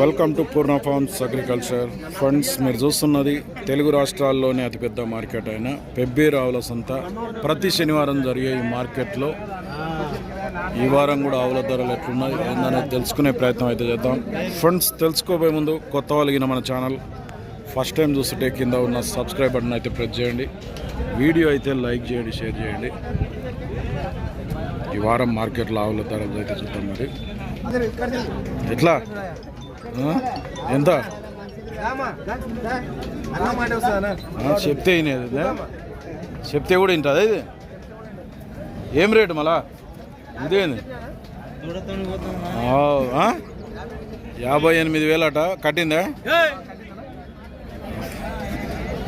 Welcome to Purna farms agriculture funds మీరు చూస్తున్నది తెలుగు రాష్ట్రాల్లోనే అతిపెద్ద మార్కెట్ అయిన పెబ్బే రావుల సంత. ప్రతి శనివారం జరిగే ఈ మార్కెట్లో ఈ వారం కూడా ఆవుల ధరలు ఎట్లున్నాయి ఏందనేది తెలుసుకునే ప్రయత్నం అయితే చేద్దాం. ఫ్రెండ్స్ తెలుసుకోబోయే ముందు కొత్త వాళ్ళగిన మన ఛానల్. ఫస్ట్ టైం చూస్తుంటే కింద ఉన్న సబ్స్క్రైబ్ బటన్ అయితే ప్రెస్ చేయండి. వీడియో అయితే లైక్ చేయండి షేర్ చేయండి. ఈ వారం మార్కెట్లో ఆవుల ధరలు అయితే చూద్దాం మరి. ఎట్లా? ఎంత? చెప్తే? చెప్తే కూడా వింటుంది ఇది? ఏం రేటు మళ్ళా? ఇదేంది? యాభై ఎనిమిది వేలు అట కట్టిందా?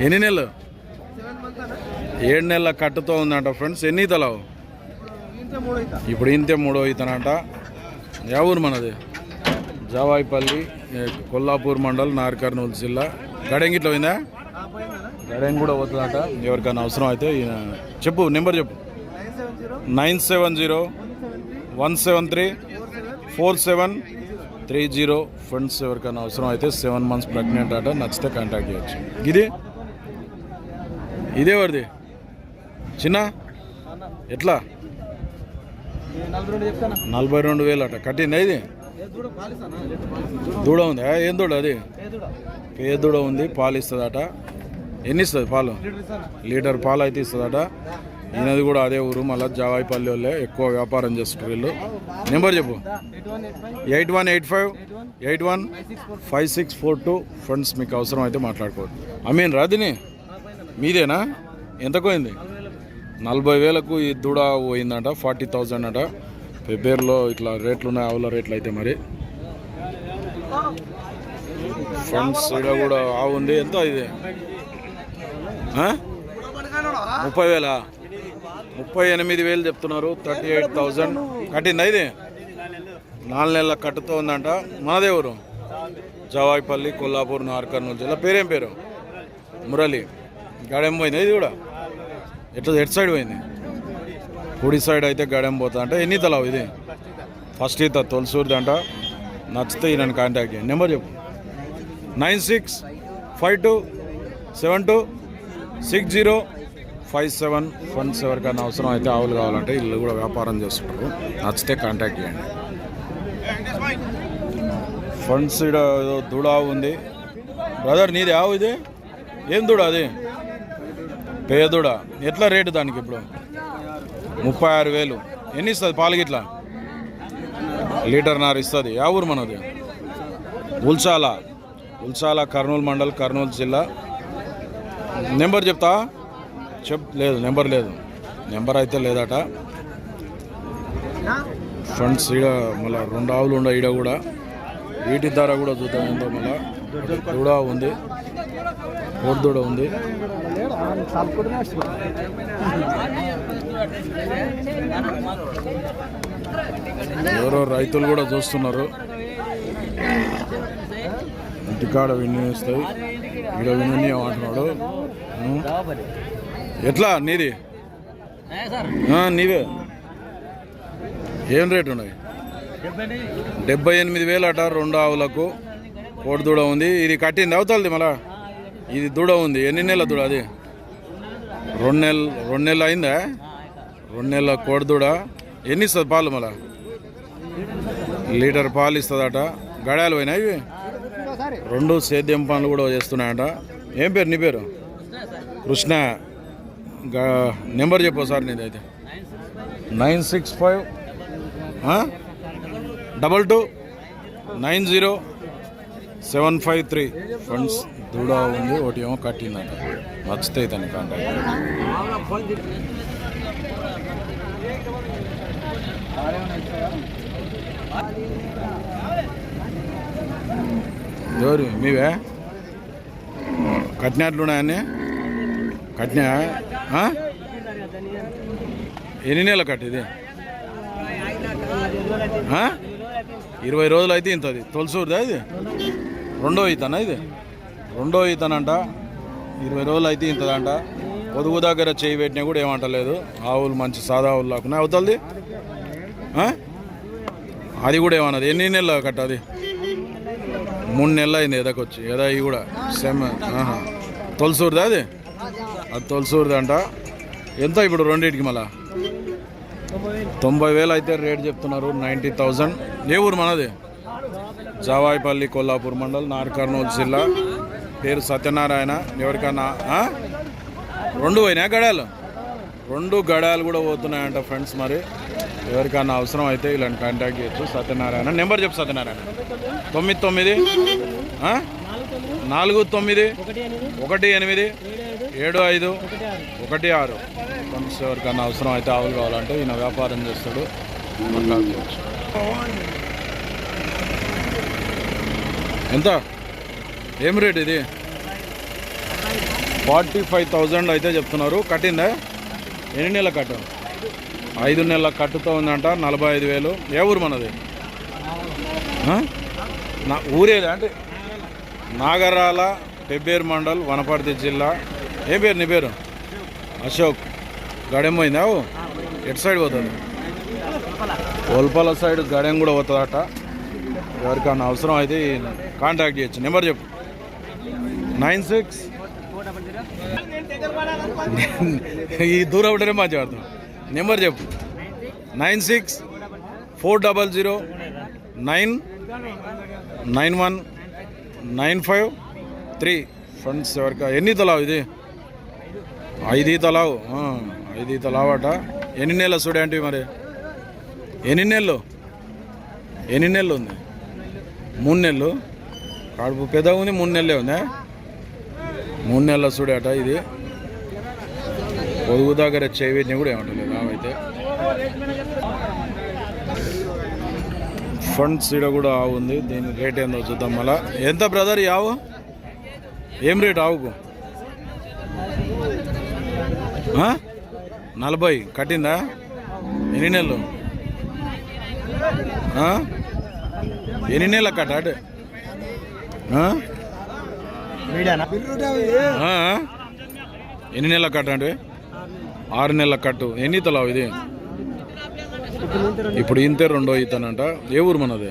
ఎన్ని నెలలు? ఏడు నెలల కట్టుతో ఉందంట ఫ్రెండ్స్. ఎన్ని తలవు ఇప్పుడు ఇంతే మూడో ఇతనంట యా ఊరు మనది? జావాయిపల్లి కొల్లాపూర్ మండల్ నార్కర్నూలు జిల్లా. గడెంగి ఇట్లా పోయిందా? గడెంగి కూడా పోతుందట. ఎవరికైనా అవసరం అయితే ఈయన చెప్పు నెంబర్ చెప్పు. Nine seven zero one seven three four seven three zero. Friends ఎవరికైనా అవసరం అయితే సెవెన్ మంత్స్ ప్రెగ్నెంట్ అట నచ్చితే కాంటాక్ట్ చేయొచ్చు. ఇది ఇదే వరది చిన్న? ఎట్లా? నలభై రెండు వేలు అట కట్టిందా ఇది? దూడ ఉంది? ఏం దూడ అది? ఏ దూడ ఉంది పాలు ఇస్తుందట ఎన్ని ఇస్తుంది పాలు లీటర్ పాలు అయితే ఇస్తుందట. ఈయనది కూడా అదే ఊరు మళ్ళీ జావాయిపల్లి వాళ్ళే ఎక్కువ వ్యాపారం చేస్తుంటారు వీళ్ళు. నెంబర్ చెప్పు. Eight one eight five eight one five six four two. Friends మీకు అవసరం అయితే మాట్లాడుకోవచ్చు. అమీన్ రాదిని మీదేనా? ఎంత పోయింది? నలభై వేలకు ఈ దూడ పోయిందంట ఫార్టీ థౌజండ్ అట. ఫిబ్రవరిలో ఇట్లా రేట్లు ఉన్నాయి ఆవుల రేట్లు అయితే మరి. ఫ్రెండ్స్ ఇక్కడ కూడా ఆవు ఉంది. ఎంత ఇది? ముప్పై వేలా ముప్పై ఎనిమిది వేలు చెప్తున్నారు థర్టీ ఎయిట్ థౌజండ్. కట్టిందా ఇది? నాలుగు నెలల కట్టుతో ఉందంట. మనదే ఊరు? జవాయిపల్లి కొల్లాపూర్ నార్కర్నూలు జిల్లా. పేరేం పేరు? మురళి. గాడెం పోయింది ఇది కూడా? ఎట్లా ఎట్ సైడ్ పోయింది? కుడి సైడ్ అయితే గడం పోతా అంటే ఎన్ని తలావు ఇది? ఫస్ట్ ఈత తొలసూరిది అంట. నచ్చితే నన్ను కాంటాక్ట్ చేయండి. నెంబర్ చెప్పు. Nine six five two seven two six zero five seven friends ఎవరికైనా అవసరం అయితే ఆవులు కావాలంటే ఇల్లు కూడా వ్యాపారం చేస్తుంటారు నచ్చితే కాంటాక్ట్ చేయండి. ఫండ్స్ ఇక్కడ ఏదో దూడ ఆవు ఉంది. బ్రదర్ నీది ఆవు ఇది? ఏం దూడ అది? పేదోడా ఎట్లా రేటు దానికి ఇప్పుడు? ముప్పై ఆరు వేలు. ఎన్ని ఇస్తుంది పాలు గిట్లా? లీటర్ నారు ఇస్తుంది. యా ఊరు మనది? ఉల్చాల. ఉల్చాల కర్నూలు మండల్ కర్నూలు జిల్లా. నెంబర్ చెప్తా? చెప్ లేదు నెంబర్ లేదు. నెంబర్ అయితే లేదట. ఫ్రెండ్స్ ఈడ మళ్ళీ రెండు ఆవులు ఉండ ఈడ కూడా. వీటి ధర కూడా చూద్దాం ఎంతో మళ్ళీ. దూడ ఉంది. కోడి దూడ ఉంది. ఎవరో రైతులు కూడా చూస్తున్నారు. ఇంటికాడ వినియోగిస్తాయి ఇక్కడ వినియోగం అంటున్నాడు ఎట్లా నీది? నీవే. ఏం రేటు ఉన్నాయి? డెబ్బై ఎనిమిది వేలు అట రెండు ఆవులకు. కోడి దూడ ఉంది. ఇది కట్టింది అవుతుంది మళ్ళా? ఇది దూడ ఉంది. ఎన్ని నెలల దూడ అది? రెండు నెలలు రెండు నెలలు అయిందా? రెండు నెలల కోడిదూడ? ఎన్ని ఇస్తుంది పాలు మళ్ళా? లీటర్ పాలు ఇస్తుందట. గడాలు పోయినాయి ఇవి? రెండు సేద్యం పనులు కూడా చేస్తున్నాయట. ఏం పేరు నీ పేరు? కృష్ణ. నెంబర్ చెప్పు సార్ నీది అయితే. Nine six five. Double two. Nine zero seven five three. Friends దూడ ఉంది ఒకటి ఏమో కట్టిందంట. నచ్చితే తన కాంటాక్ట్ ఎవరు? మీవే? కట్టినట్లు ఉన్నాయని కట్టినా ఎన్ని నెలలు కట్టేది? ఇరవై రోజులు అయితే ఇంతది. తొలసూరుదా ఇది? రెండో అవుతానా ఇది? రెండో ఈతనంట. ఇరవై రోజులు అయితే ఇంతదంట పొదుగు దగ్గర చేయి పెట్టినా కూడా ఏమంటలేదు. ఆవులు మంచి సాదా ఆవులు లేకుండా అవుతుంది అది కూడా ఏమన్నది? ఎన్ని నెలలు కట్ట అది? మూడు నెలలు అయింది ఎదకొచ్చి. ఎదా ఇవి కూడా? సెమ్ ఆహా. తొలసూరుదా అది? అది తొలసూరుది అంట. ఎంత ఇప్పుడు రెండింటికి మళ్ళా? తొంభై వేలు అయితే రేట్ చెప్తున్నారు. Ninety thousand. ఏ ఊరు మనది? జావాయిపల్లి కొల్లాపూర్ మండల్ నార్కర్నూలు జిల్లా. పేరు సత్యనారాయణ ఎవరికన్నా రెండు పోయినా గడాలు? రెండు గడాలు కూడా పోతున్నాయంట ఫ్రెండ్స్ మరి. ఎవరికన్నా అవసరం అయితే ఇలాంటి కాంటాక్ట్ చేయొచ్చు. సత్యనారాయణ. నెంబర్ చెప్పు సత్యనారాయణ. తొమ్మిది తొమ్మిది నాలుగు తొమ్మిది ఒకటి ఎనిమిది ఏడు ఐదు ఒకటి ఆరు. ఫ్రెండ్స్ ఎవరికన్నా అవసరం అయితే ఆవులు కావాలంటే ఈయన వ్యాపారం చేస్తాడు. ఎంత? ఏం రేట్ ఇది? ఫార్టీ ఫైవ్ థౌజండ్ అయితే చెప్తున్నారు. కట్టిందా? ఎన్ని నెలల కట్టు? ఐదు నెలల కట్టుతో ఉందంట నలభై ఐదు వేలు. ఏ ఊరు మనది? నా ఊరేదా అంటే? నాగరాల పెబ్బేరు మండల్ వనపర్తి జిల్లా. ఏ పేరు నీ పేరు? అశోక్. గడెం పోయిందా? ఓ? ఎటు సైడ్ పోతుంది? ఒల్పల సైడ్ గడెం కూడా పోతుందట. ఎవరికన్నా అవసరం అయితే కాంటాక్ట్ చేయొచ్చు. నెంబర్ చెప్పు. సిక్స్. ఈ దూరం ఉంటేనే మాట్లాడతాం నెంబర్ చెప్పు. Nine six four double zero nine nine one nine five three. Friends ఎవరికి? ఎన్ని తలావు ఇది? ఐదు తలావు. ఐదు తలావు అట ఎన్ని నెలలు చూడండి మరి? ఎన్ని నెలలు? ఎన్ని నెలలు ఉంది? మూడు నెలలు. కడుపు పెద్దగా ఉంది మూడు నెలలే ఉందా? మూడు నెలల చూడేట ఇది. పొదుగు దగ్గర చేవేటిని కూడా ఏమంటలేదు ఆవైతే ఫండ్స్ సీడ కూడా ఆవు ఉంది. దీని రేట్ ఏందో చూద్దాం మళ్ళా. ఎంత బ్రదర్ ఈ ఆవు? ఏం రేట్ ఆవుకు? నలభై. కట్టిందా? ఎన్ని నెలలు? ఎన్ని నెలల కట్ట ఎన్ని నెలల కట్ట అంటే? ఆరు నెలల కట్టు. ఎన్ని తలావు ఇది? ఇప్పుడు ఇంతే రెండో ఈతనంట. ఏ ఊరు మనది?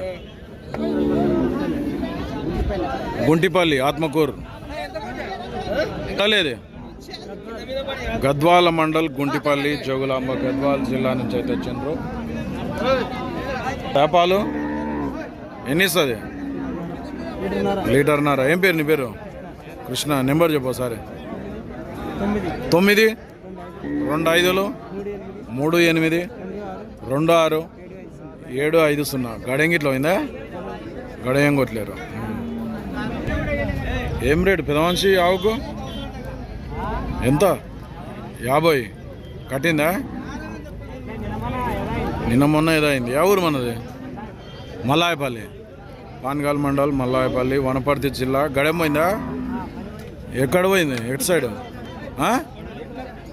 గుంటిపల్లి ఆత్మకూరు. లేదు? గద్వాల మండల్ గుంటిపల్లి జోగులాంబ గద్వాల జిల్లా నుంచి అయితే వచ్చిండ్రు. చేపాలు ఎన్ని ఇస్తుంది? లీటర్నారా ఏం పేరు నీ పేరు? కృష్ణ నెంబర్ చెప్పు ఒకసారి. తొమ్మిది. రెండు ఐదులు మూడు ఎనిమిది రెండు ఆరు ఏడు ఐదు సున్నా. గడెంగిట్లో అయిందా గడయం కొట్టలేరు. ఏం రేటు? పెదవంశి ఆవుకు? ఎంత? యాభై. కట్టిందా? నిన్న మొన్న ఏదో అయింది ఏ ఊరు మనది? మల్లాయపల్లి. పాన్గాల్ మండల్ మల్లాయపల్లి వనపర్తి జిల్లా. గడెం పోయిందా? ఎక్కడ పోయింది? ఎటు సైడ్?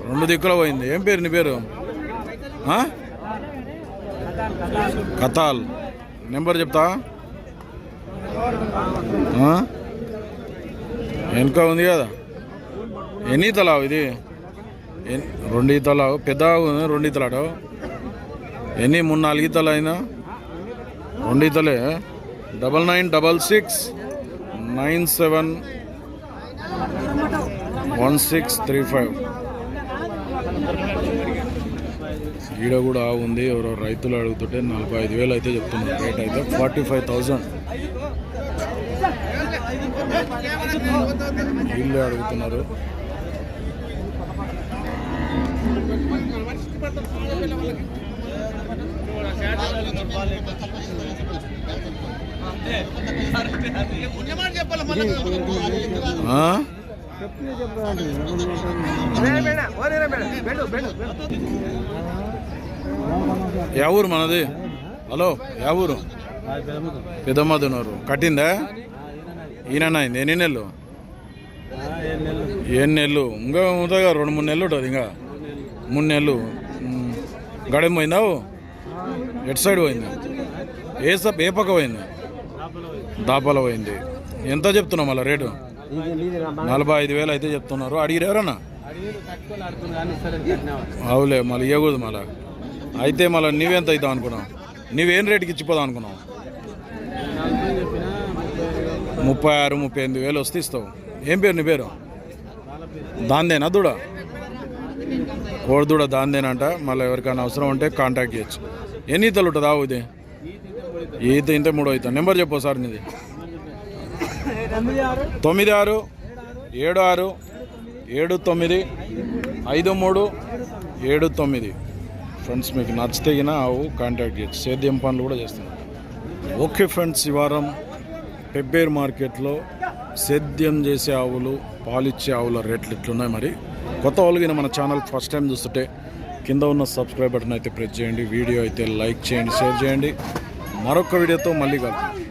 రెండు దిక్కులో పోయింది. ఏం పేరు నీ పేరు? కథాల్. కతాల్ నెంబర్ చెప్తా? వెనుక ఉంది కదా. ఎన్ని తలావు ఇది? రెండు ఈతలావు. పెద్ద ఉంది, రెండు ఈతలాట. ఎన్ని? మూడు నాలుగు ఈతలు అయినా? రెండు ఈతలే. Double nine double six nine seven one six three five. ఈడ కూడా ఉంది ఎవరో రైతులు అడుగుతుంటే నలభై ఐదు వేలు అయితే చెప్తున్నారు రేట్ అయితే ఫార్టీ ఫైవ్ థౌజండ్. వీళ్ళే అడుగుతున్నారు. ఆ? యా ఊరు మనది? హలో యా ఊరు? పెద్దమ్మదునూరు కట్టిందా? ఈయన అయింది ఎన్ని నెలలు? ఎన్ని నెలలు. ఇంకా ఉంటుందిగా రెండు మూడు నెలలు ఉంటుంది ఇంకా. మూడు నెలలు. ఉమ్. గడెం పోయిందావు ఎటు సైడ్ పోయింది? ఏ సబ్ ఏ పక్క పోయింది? దాపాల పోయింది ఎంత చెప్తున్నావు మళ్ళీ రేటు? నలభై ఐదు వేలు అయితే చెప్తున్నారు. అడిగిరు ఎవరన్నా? అవులే మళ్ళీ ఇవ్వకూడదు మళ్ళా. అయితే మళ్ళీ నువ్వెంత అవుతావు అనుకున్నావు? నువ్వేం రేటుకి ఇచ్చిపోదాం అనుకున్నావు? ముప్పై ఆరు ముప్పై ఎనిమిది వేలు వస్తే ఇస్తావు. ఏం పేరు నీ పేరు? దాందేనా దూడ? కోడి దూడ దాందేనంట. మళ్ళీ ఎవరికైనా అవసరం ఉంటే కాంటాక్ట్ చేయొచ్చు. ఎన్ని ఈతలు ఉంటుంది ఆవు ఇది? ఈత ఇంత మూడో ఈత నెంబర్ చెప్పు సార్ నీది. తొమ్మిది ఆరు ఏడు ఆరు ఏడు తొమ్మిది ఐదు మూడు ఏడు తొమ్మిది. ఫ్రెండ్స్ మీకు నచ్చితే అవు ఆవు కాంటాక్ట్ చేయొచ్చు. సేద్యం పనులు కూడా చేస్తున్నాం ఓకే ఫ్రెండ్స్ ఈ వారం పెబ్బేర్ మార్కెట్లో సేద్యం చేసే ఆవులు పాలిచ్చే ఆవుల రేట్లు ఇట్లున్నాయి మరి. కొత్త వాళ్ళు మన ఛానల్ ఫస్ట్ టైం చూస్తుంటే కింద ఉన్న సబ్స్క్రైబ్ బటన్ అయితే ప్రెస్ చేయండి. వీడియో అయితే లైక్ చేయండి షేర్ చేయండి. మరొక వీడియోతో మళ్ళీ కలుగుతాం